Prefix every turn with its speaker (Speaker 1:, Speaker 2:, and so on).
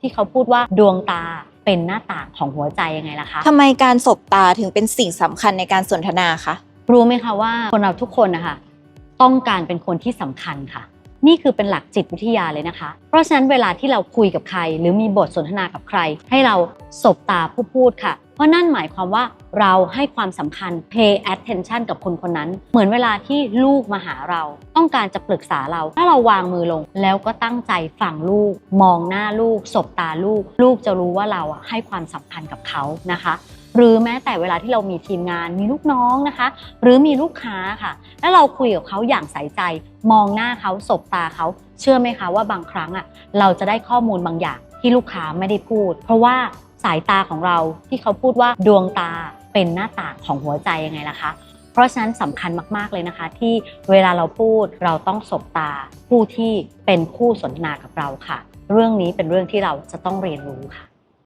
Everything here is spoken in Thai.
Speaker 1: ที่เขาพูดว่าดวงตาเป็นหน้าต่างของหัวใจยังไงล่ะคะ
Speaker 2: ทำไมการสบตาถึงเป็นสิ่งสำคัญในการสนทนาคะ
Speaker 1: รู้ไหมคะว่าคนเราทุกคนนะคะต้องการเป็นคนที่สำคัญค่ะ นี่คือเป็นหลักจิตวิทยาเลยนะคะ เพราะฉะนั้นเวลาที่เราคุยกับใคร หรือมีบทสนทนากับใคร ให้เราสบตาผู้พูดค่ะ เพราะนั่นหมายความว่าเราให้ความสำคัญ pay attention กับคนคนนั้น เหมือนเวลาที่ลูกมาหาเรา ต้องการจะปรึกษาเรา ถ้าเราวางมือลง แล้วก็ตั้งใจฟังลูก มองหน้าลูก สบตาลูก ลูกจะรู้ว่าเราอะให้ความสำคัญกับเขานะคะหรือแม้แต่เวลาที่เรามีทีมงานมีลูกน้องนะคะ หรือมีลูกค้าค่ะ แล้วเราคุยกับเขาอย่างใส่ใจ มองหน้าเขาสบตาเขา เชื่อไหมคะว่าบางครั้งอะเราจะได้ข้อมูลบางอย่าง ที่ลูกค้าไม่ได้พูด เพราะว่าสายตาของเราที่เขาพูดว่าดวงตาเป็นหน้าต่างของหัวใจยังไงล่ะคะเพราะฉะนั้นสำคัญมากๆเลยนะคะ ที่เวลาเราพูดเราต้องสบตาผู้ที่เป็นคู่สนทนากับเราค่ะ เรื่องนี้เป็นเรื่องที่เราจะต้องเรียนรู้ค่ะ